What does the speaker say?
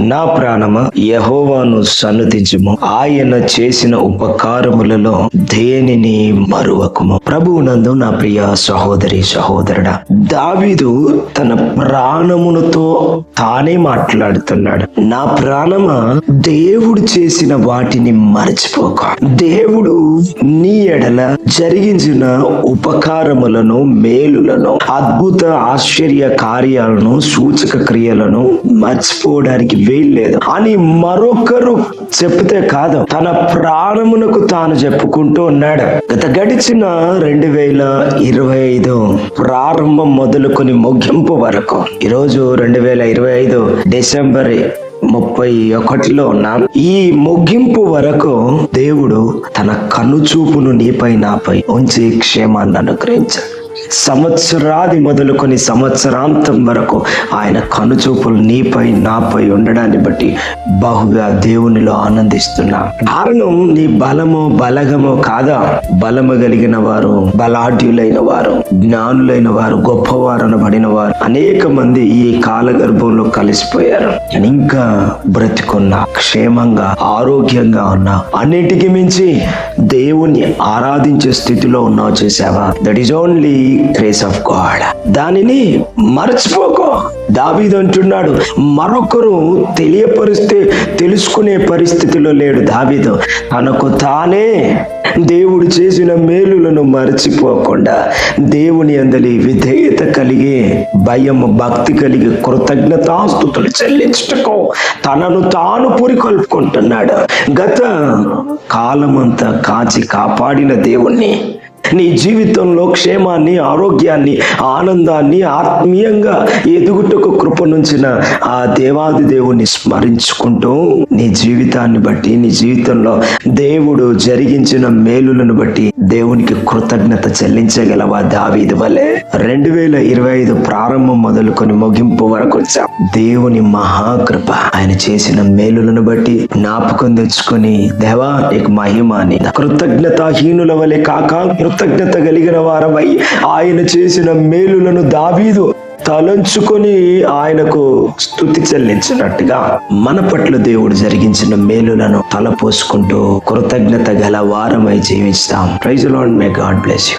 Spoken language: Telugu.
నా ప్రాణమ? యహోవాను సన్నతించుము. ఆయన చేసిన ఉపకారములలో దేనిని మరువకుము? ప్రభువునందు నా ప్రియ సహోదరి సహోదరుడా దావిదు తన ప్రాణములతో తానే మాట్లాడుతున్నాడు. నా ప్రాణమ? దేవుడు చేసిన వాటిని మరచిపోక. దేవుడు నీ ఎడల జరిగించిన ఉపకారములను మేలులను అద్భుత ఆశ్చర్య కార్యాలను సూచక క్రియలను మర్చిపోవడానికి వీల్లేదు. అని మరొకరు చెప్తే కాదు తన ప్రాణమునకు తాను చెప్పుకుంటూ ఉన్నాడు. గత గడిచిన రెండు వేల ఇరవై ఐదు ప్రారంభం మొదలుకొని ముగింపు వరకు. ఈరోజు రెండు వేల ఇరవై ఐదు డిసెంబర్ ముప్పై ఒకటిలో ఉన్నాం. ఈ ముగింపు వరకు దేవుడు తన కనుచూపును నీపై నాపై ఉంచి క్షేమాన్ని అనుగ్రహించాడు. సంవత్సరాది మొదలుకొని సంవత్సరాంతం వరకు ఆయన కనుచూపులు నీపై నాపై ఉండడాన్ని బట్టి బహుగా దేవునిలో ఆనందిస్తున్నా. కారణం నీ బలము బలగమో కాదా? బలము కలిగిన వారు బలాఢ్యులైన వారు జ్ఞానులైన వారు గొప్పవారు అనబడిన వారు అనేక మంది ఈ కాలగర్భంలో కలిసిపోయారు. కానీ ఇంకా బ్రతికున్నా క్షేమంగా ఆరోగ్యంగా ఉన్నా. అన్నిటికీ మించి దేవుణ్ణి ఆరాధించే స్థితిలో ఉన్నావు చేసావా? That is only grace of God దానిని మర్చిపోకో. దావీదు అంటున్నాడు మరొకరు తెలియపరిస్తే తెలుసుకునే పరిస్థితిలో లేడు దావీదు. తనకు తానే దేవుడు చేసిన మేలులను మరచిపోకుండా దేవుని అందలి విధేయత కలిగి భయం భక్తి కలిగి కృతజ్ఞతాస్తుతులు చెల్లించుటకు తనను తాను పురికొల్పుకుంటున్నాడు. గత కాలమంతా కాచి కాపాడిన దేవుణ్ణి నీ జీవితంలో క్షేమాన్ని ఆరోగ్యాన్ని ఆనందాన్ని ఆత్మీయంగా ఎదుగుటకు కృపనుంచిన ఆ దేవాది దేవుణ్ణి స్మరించుకుంటూ నీ జీవితాన్ని బట్టి నీ జీవితంలో దేవుడు జరిగించిన మేలులను బట్టి దేవునికి కృతజ్ఞత చెల్లించగలవా దావీదు వలె? రెండు వేల ఇరవై ఐదు ప్రారంభం మొదలుకొని ముగింపు వరకు వచ్చాం. దేవుని మహాకృప ఆయన చేసిన మేలులను బట్టి జ్ఞాపకం తెచ్చుకొని దేవా నీకు మహిమాని కృతజ్ఞతాహీనుల వలె కాక కృతజ్ఞత కలిగిన వారమై ఆయన చేసిన మేలులను దావీదు తలంచుకొని ఆయనకు స్థుతి చెల్లించినట్టుగా మన పట్ల దేవుడు జరిగించిన మేలులను తలపోసుకుంటూ కృతజ్ఞత గల వారమై జీవిస్తాం. Praise Lord may God bless you